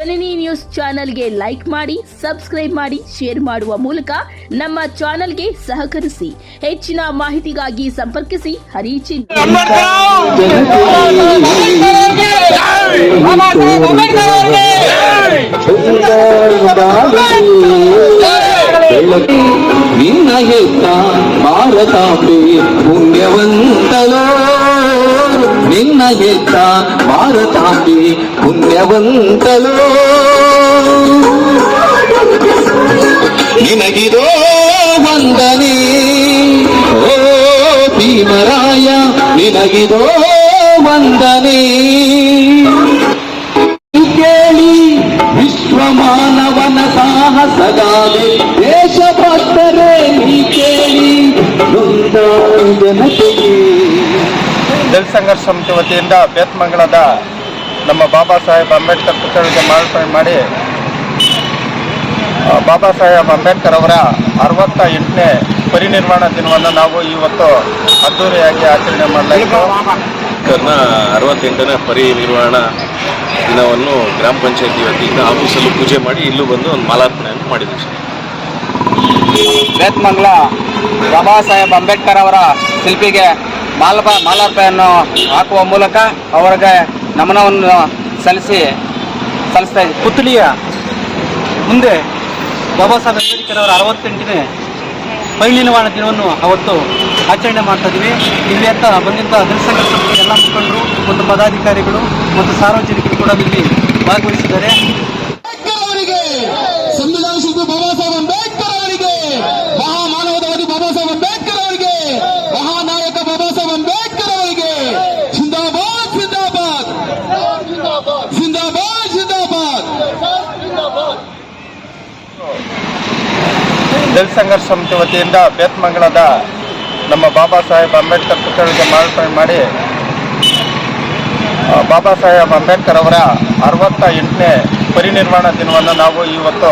ಜನನಿ news ಚಾನೆಲ್ಗೆ like ಮಾಡಿ, subscribe ಮಾಡಿ, ಶೇರ್ ಮಾಡುವ ಮೂಲಕ ನಮ್ಮ ಚಾನೆಲ್ಗೆ ಸಹಕರಿಸಿ. ಹೆಚ್ಚಿನ ಮಾಹಿತಿಗಾಗಿ ಸಂಪರ್ಕಿಸಿ. ಹೆತ್ತ ಭಾರತಾಂಬೆ ಪುಣ್ಯವಂತಲೋ ನಿನ್ನ ಹೆತ್ತ ಭಾರತಾಂಬೆ ಪುಣ್ಯವಂತಲು ನಿನಗಿರೋ ವಂದನೆ. ಓ ಭೀಮರಾಯ, ನಿನಗಿರೋ ವಂದನೆ. ಕೇಳಿ ವಿಶ್ವಮಾನವನ ಸಾಹಸಗಾದೆ, ದೇಶಭಕ್ತರೇ, ನೀ ಕೇಳಿ ನೊಂದ ಜನತೆಗೆ ದಲಿತ ಸಂಘರ್ಷ ಸಮಿತಿ ವತಿಯಿಂದ ಬೇತ್ಮಂಗಳದ ನಮ್ಮ ಬಾಬಾ ಸಾಹೇಬ್ ಅಂಬೇಡ್ಕರ್ ಪುತ್ಥಳಿಗೆ ಮಾರ್ಪಣೆ ಮಾಡಿ ಬಾಬಾ ಸಾಹೇಬ್ ಅಂಬೇಡ್ಕರ್ ಅವರ ಅರವತ್ತ ಎಂಟನೇ ಪರಿನಿರ್ವಾಣ ದಿನವನ್ನು ನಾವು ಇವತ್ತು ಅದ್ದೂರಿಯಾಗಿ ಆಚರಣೆ ಮಾಡಲಾಯಿತು. ಅಂಬೇಡ್ಕರ್ನ ಅರವತ್ತೆಂಟನೇ ಪರಿನಿರ್ವಾಣ ದಿನವನ್ನು ಗ್ರಾಮ ಪಂಚಾಯತಿ ವತಿಯಿಂದ ಆಫೀಸಲ್ಲೂ ಪೂಜೆ ಮಾಡಿ ಇಲ್ಲೂ ಬಂದು ಒಂದು ಮಾಲಾರ್ಪಣೆಯನ್ನು ಮಾಡಿದ್ವಿ ಸರ್. ಬೇತ್ಮಂಗ್ಲ ಬಾಬಾ ಸಾಹೇಬ್ ಅಂಬೇಡ್ಕರ್ ಅವರ ಶಿಲ್ಪಿಗೆ ಮಾಲಪ ಮಾಲಾರ್ಪೆಯನ್ನು ಹಾಕುವ ಮೂಲಕ ಅವರಿಗೆ ನಮನವನ್ನು ಸಲ್ಲಿಸಿ ಸಲ್ಲಿಸ್ತಾ ಇದ್ದೀವಿ ಪುತ್ಲಿಯ ಮುಂದೆ ಬಾಬಾ ಸಾಹೇಬ್ ಅಂಬೇಡ್ಕರ್ ಅವರ ಅರವತ್ತೆಂಟನೇ ಪರಿನಿರ್ವಾಣ ದಿನವನ್ನು ಅವತ್ತು ಆಚರಣೆ ಮಾಡ್ತಾ ಇದ್ದೀವಿ. ಇಲ್ಲಿ ಅಂತ ಬಂದಿದ್ದ ಜನಸಂಘ ಎಲ್ಲ ಮುಖಂಡರು, ಮತ್ತು ಪದಾಧಿಕಾರಿಗಳು, ಮತ್ತು ಸಾರ್ವಜನಿಕರು ಕೂಡ ಇಲ್ಲಿ ಭಾಗವಹಿಸಿದ್ದಾರೆ ಅವರಿಗೆ ಸಂವಿಧಾನ ಶಿಲ್ಪಿ ಬಾಬಾ ಸಾಹೇಬ್ ಅಂಬೇಡ್ಕರ್ ಅವರಿಗೆ ಮಹಾಮಾನವತಾವಾದಿ ಬಾಬಾ ಸಾಹೇಬ್ ಅಂಬೇಡ್ಕರ್ ಅವರಿಗೆ ಮಹಾನಾಯಕ ಬಾಬಾ ಸಾಹೇಬ್ ಅಂಬೇಡ್ಕರ್ ಅವರಿಗೆ ಜಿಂದಾಬಾದ್ ಜಿಂದಾಬಾದ್ ಜಿಂದಾಬಾದ್ ಜಿಂದಾಬಾದ್ ದಲಿತ ಸಂಘರ್ಷ ಸಮಿತಿ ವತಿಯಿಂದ ಬೇತ್ಮಂಗಳದ ನಮ್ಮ ಬಾಬಾ ಸಾಹೇಬ್ ಅಂಬೇಡ್ಕರ್ ಪುತ್ಥಳಿಗೆ ಮಾರ್ಪಣೆ ಮಾಡಿ ಬಾಬಾ ಸಾಹೇಬ್ ಅಂಬೇಡ್ಕರ್ ಅವರ ಅರವತ್ತ ಎಂಟನೇ ಪರಿನಿರ್ವಾಣ ದಿನವನ್ನು ನಾವು ಇವತ್ತು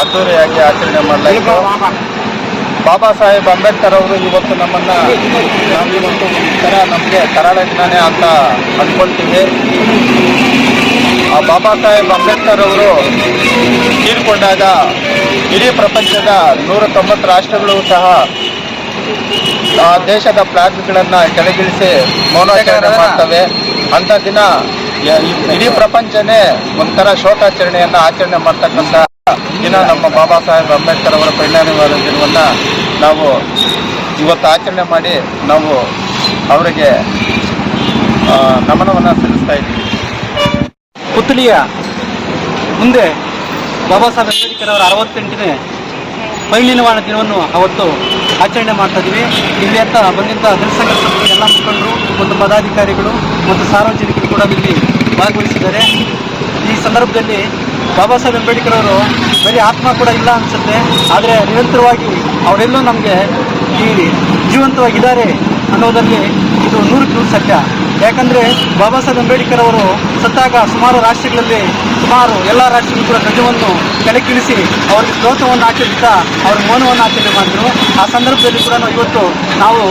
ಅದ್ದೂರಿಯಾಗಿ ಆಚರಣೆ ಮಾಡಲಾಯಿತು. ಬಾಬಾ ಸಾಹೇಬ್ ಅಂಬೇಡ್ಕರ್ ಅವರು ಇವತ್ತು ನಮ್ಮನ್ನು ನಾವಿವತ್ತು ಒಂಥರ ನಮಗೆ ಕರಾಳ ಅಂತ ಅಂದ್ಕೊಳ್ತೀವಿ. ಆ, ಬಾಬಾ ಸಾಹೇಬ್ ಅಂಬೇಡ್ಕರ್ ಅವರು ತೀರ್ಕೊಂಡಾಗ ಇಡೀ ಪ್ರಪಂಚದ ನೂರ ತೊಂಬತ್ತು ರಾಷ್ಟ್ರಗಳು ಸಹ ಆ ದೇಶದ ಫ್ಲಾಗ್ಗಳನ್ನು ಕೆಳಗಿಳಿಸಿ ಮೌನಾಚರಣೆ ಮಾಡ್ತವೆ. ಅಂತ ದಿನ ಇಡೀ ಪ್ರಪಂಚನೇ ಒಂಥರ ಶೋಕಾಚರಣೆಯನ್ನು ಆಚರಣೆ ಮಾಡ್ತಕ್ಕಂಥ ದಿನ ನಮ್ಮ ಬಾಬಾ ಸಾಹೇಬ್ ಅಂಬೇಡ್ಕರ್ ಅವರ ಪರಿಣಾಮವಾದ ದಿನವನ್ನ ನಾವು ಇವತ್ತು ಆಚರಣೆ ಮಾಡಿ ನಾವು ಅವರಿಗೆ ನಮನವನ್ನ ನಮನವನ್ನು ಸಲ್ಲಿಸ್ತಾ ಇದ್ದೀವಿ. ಪುತ್ಲಿಯ ಮುಂದೆ ಬಾಬಾ ಸಾಹೇಬ್ ಅಂಬೇಡ್ಕರ್ ಅವರ ಅರವತ್ತೆಂಟನೇ ಪರಿನಿರ್ವಾಣ ದಿನವನ್ನು ಅವತ್ತು ಆಚರಣೆ ಮಾಡ್ತಾ ಇದ್ದೀವಿ. ಇಲ್ಲಿ ಅಂತ ಬಂದಿದ್ದ ಸಮಿತಿ ಎಲ್ಲ ಮುಖಂಡರು ಮತ್ತು ಪದಾಧಿಕಾರಿಗಳು ಮತ್ತು ಸಾರ್ವಜನಿಕರು ಕೂಡ ಇಲ್ಲಿ ಭಾಗವಹಿಸಿದ್ದಾರೆ. ಈ ಸಂದರ್ಭದಲ್ಲಿ ಬಾಬಾ ಸಾಹೇಬ್ ಅಂಬೇಡ್ಕರ್ ಅವರು ಬರೀ ಆತ್ಮ ಕೂಡ ಇಲ್ಲ ಅನಿಸುತ್ತೆ. ಆದರೆ ನಿರಂತರವಾಗಿ ಅವರೆಲ್ಲೂ ನಮಗೆ ಈ ಜೀವಂತವಾಗಿದ್ದಾರೆ ಅನ್ನೋದರಲ್ಲಿ ಇದು ನೂರಕ್ಕೆ ನೂರು ಸತ್ಯ. ಯಾಕಂದರೆ ಬಾಬಾ ಸಾಹೇಬ್ ಅಂಬೇಡ್ಕರ್ ಅವರು ಸತ್ತಾಗ ಸುಮಾರು ರಾಷ್ಟ್ರಗಳಲ್ಲಿ ಸುಮಾರು ಎಲ್ಲ ರಾಷ್ಟ್ರಗಳು ಕೂಡ ಧ್ವಜವನ್ನು ಕೆಳಗಿಳಿಸಿ ಅವರಿಗೆ ಸ್ತೋತ್ರವನ್ನು ಆಚರಿಸ್ತಾ ಅವ್ರ ಮೌನವನ್ನು ಆಚರಣೆ ಮಾಡಿದ್ರು. ಆ ಸಂದರ್ಭದಲ್ಲಿ ಕೂಡ ನಾವು ಇವತ್ತು ನಾವು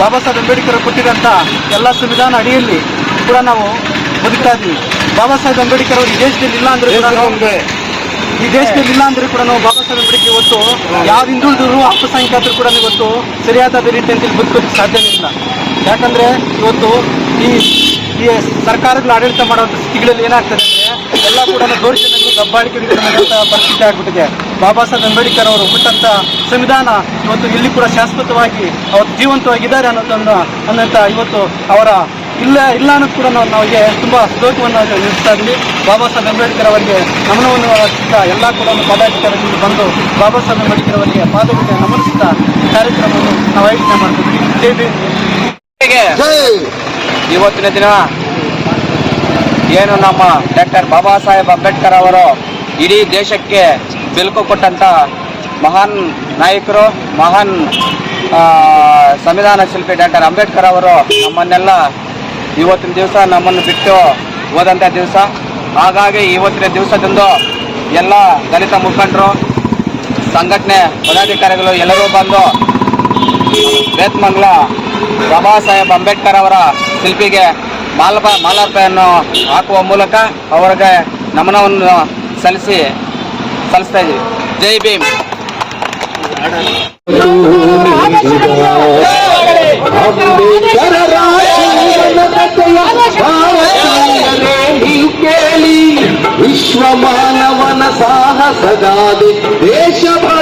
ಬಾಬಾ ಸಾಹೇಬ್ ಅಂಬೇಡ್ಕರ್ ಕೊಟ್ಟಿರೋಂಥ ಎಲ್ಲ ಸಂವಿಧಾನ ಅಡಿಯಲ್ಲಿ ಕೂಡ ನಾವು ಬದುಕ್ತಾ ಇದ್ದೀವಿ ಬಾಬಾ ಸಾಹೇಬ್ ಅಂಬೇಡ್ಕರ್ ಅವರು ಈ ದೇಶದಲ್ಲಿ ಇಲ್ಲ ಅಂದ್ರೆ ಈ ದೇಶದಲ್ಲಿ ಇಲ್ಲ ಅಂದ್ರೆ ಕೂಡ ನಾವು ಬಾಬಾ ಸಾಹೇಬ್ ಅಂಬೇಡ್ಕರ್ ಇವತ್ತು ಯಾವ ಹಿಂದುಳಿದ್ರು ಅಲ್ಪಸಂಖ್ಯಾತರು ಕೂಡ ಇವತ್ತು ಸರಿಯಾದ ರೀತಿಯಲ್ಲಿ ಬದುಕೋದಕ್ಕೆ ಸಾಧ್ಯನೇ ಇಲ್ಲ. ಯಾಕಂದ್ರೆ ಇವತ್ತು ಈ ಈ ಸರ್ಕಾರಗಳು ಆಡಳಿತ ಮಾಡುವಂಥ ಸ್ಥಿತಿಗಳಲ್ಲಿ ಏನಾಗ್ತದೆ ಅಂದ್ರೆ ಎಲ್ಲ ಕೂಡ ದೋಷಗಳು ದಬ್ಬಾಳಿಕೆಗಳು ಪರಿಸ್ಥಿತಿ ಆಗ್ಬಿಟ್ಟಿದೆ. ಬಾಬಾ ಸಾಹೇಬ್ ಅಂಬೇಡ್ಕರ್ ಅವರು ಕೊಟ್ಟಂತ ಸಂವಿಧಾನ ಇವತ್ತು ಇಲ್ಲಿ ಕೂಡ ಶಾಶ್ವತವಾಗಿ ಅವತ್ತು ಜೀವಂತವಾಗಿದ್ದಾರೆ ಅನ್ನೋದನ್ನು ಅನ್ನೋಂಥ ಇವತ್ತು ಅವರ ಇಲ್ಲ ಇಲ್ಲ ಅನ್ನೋದು ಕೂಡ ನಾವು ನಮಗೆ ತುಂಬ ಶೋಕವನ್ನು ನಿಲ್ಲಿಸ್ತಾ ಇದ್ವಿ ಬಾಬಾ ಸಾಹೇಬ್ ಅಂಬೇಡ್ಕರ್ ಅವರಿಗೆ ನಮನವನ್ನು ಅರ್ಪಿಸ್ತಾ ಎಲ್ಲ ಕೂಡ ಪದಾಧಿಕಾರಿಗಳು ಬಂದು ಬಾಬಾ ಸಾಹೇಬ್ ಅಂಬೇಡ್ಕರ್ ಅವರಿಗೆ ಪಾದಗಳಿಗೆ ನಮನಿಸಿದ ಕಾರ್ಯಕ್ರಮವನ್ನು ನಾವು ಆಯೋಜನೆ ಮಾಡ್ತೀವಿ ಜೈ ಇವತ್ತಿನ ದಿನ ಏನು ನಮ್ಮ ಡಾಕ್ಟರ್ ಬಾಬಾ ಸಾಹೇಬ್ ಅಂಬೇಡ್ಕರ್ ಅವರು ಇಡೀ ದೇಶಕ್ಕೆ ಬೆಳಕು ಕೊಟ್ಟಂತ ಮಹಾನ್ ನಾಯಕರು ಮಹಾನ್ ಸಂವಿಧಾನ ಶಿಲ್ಪಿ ಡಾಕ್ಟರ್ ಅಂಬೇಡ್ಕರ್ ಅವರು ನಮ್ಮನ್ನೆಲ್ಲ ಇವತ್ತಿನ ದಿವಸ ನಮ್ಮನ್ನು ಬಿಟ್ಟು ಹೋದಂಥ ದಿವಸ. ಹಾಗಾಗಿ ಇವತ್ತಿನ ದಿವಸದಂದು ಎಲ್ಲ ದಲಿತ ಮುಖಂಡರು ಸಂಘಟನೆ ಪದಾಧಿಕಾರಿಗಳು ಎಲ್ಲರೂ ಬಂದು ಬೇತ್ಮಂಗ್ಲ ಬಾಬಾ ಸಾಹೇಬ್ ಅಂಬೇಡ್ಕರ್ ಅವರ ಶಿಲ್ಪಿಗೆ ಮಾಲಪ ಮಾಲಾರ್ಪೆಯನ್ನು ಹಾಕುವ ಮೂಲಕ ಅವರಿಗೆ ನಮನವನ್ನು ಸಲ್ಲಿಸಿ ಸಲ್ಲಿಸ್ತಾ ಇದ್ದೀವಿ. ಜೈ ಭೀಮ್. ವಿಶ್ವ ಮಾನವನ ಸಾಹಸದಾದಿ ದೇಶಭಕ್ತರೇ